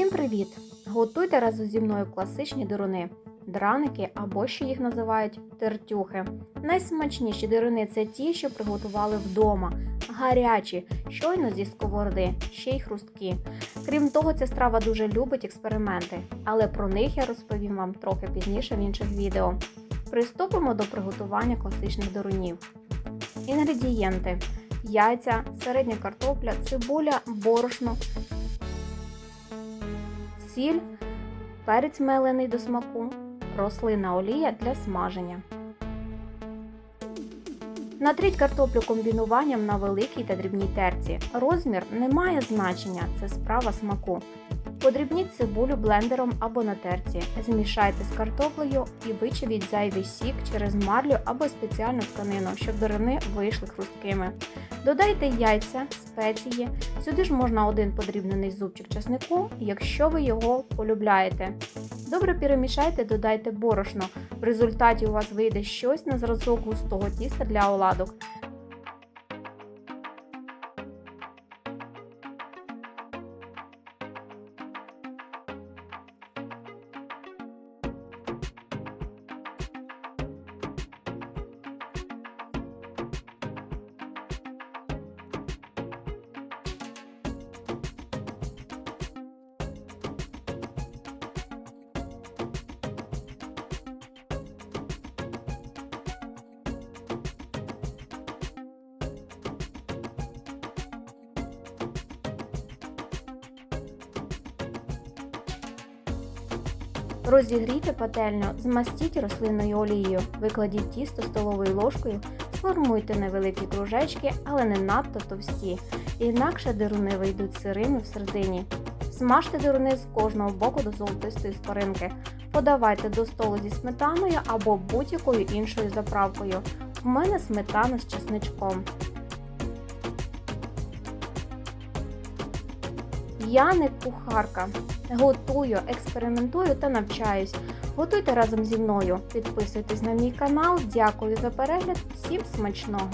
Всім привіт! Готуйте разом зі мною класичні дируни, драники або ще їх називають тертюхи. Найсмачніші дируни це ті, що приготували вдома, гарячі, щойно зі сковороди, ще й хрусткі. Крім того, ця страва дуже любить експерименти, але про них я розповім вам трохи пізніше в інших відео. Приступимо до приготування класичних дирунів. Інгредієнти: яйця, середня картопля, цибуля, борошно, сіль, перець мелений до смаку, рослинна олія для смаження. Натріть картоплю комбінуванням на великій та дрібній терці. Розмір не має значення, це справа смаку. Подрібніть цибулю блендером або на терці. Змішайте з картоплею і вичавіть зайвий сік через марлю або спеціальну тканину, щоб дирини вийшли хрусткими. Додайте яйця, спеції. Сюди ж можна один подрібнений зубчик часнику, якщо ви його полюбляєте. Добре перемішайте, додайте борошно. В результаті у вас вийде щось на зразок густого тіста для оладок. Розігрійте пательню, змастіть рослинною олією, викладіть тісто столовою ложкою, сформуйте невеликі кружечки, але не надто товсті, інакше дируни вийдуть сирими всередині. Смажте дируни з кожного боку до золотистої скоринки. Подавайте до столу зі сметаною або будь-якою іншою заправкою. У мене сметана з чесничком. Я не кухарка. Готую, експериментую та навчаюсь. Готуйте разом зі мною. Підписуйтесь на мій канал. Дякую за перегляд. Всім смачного!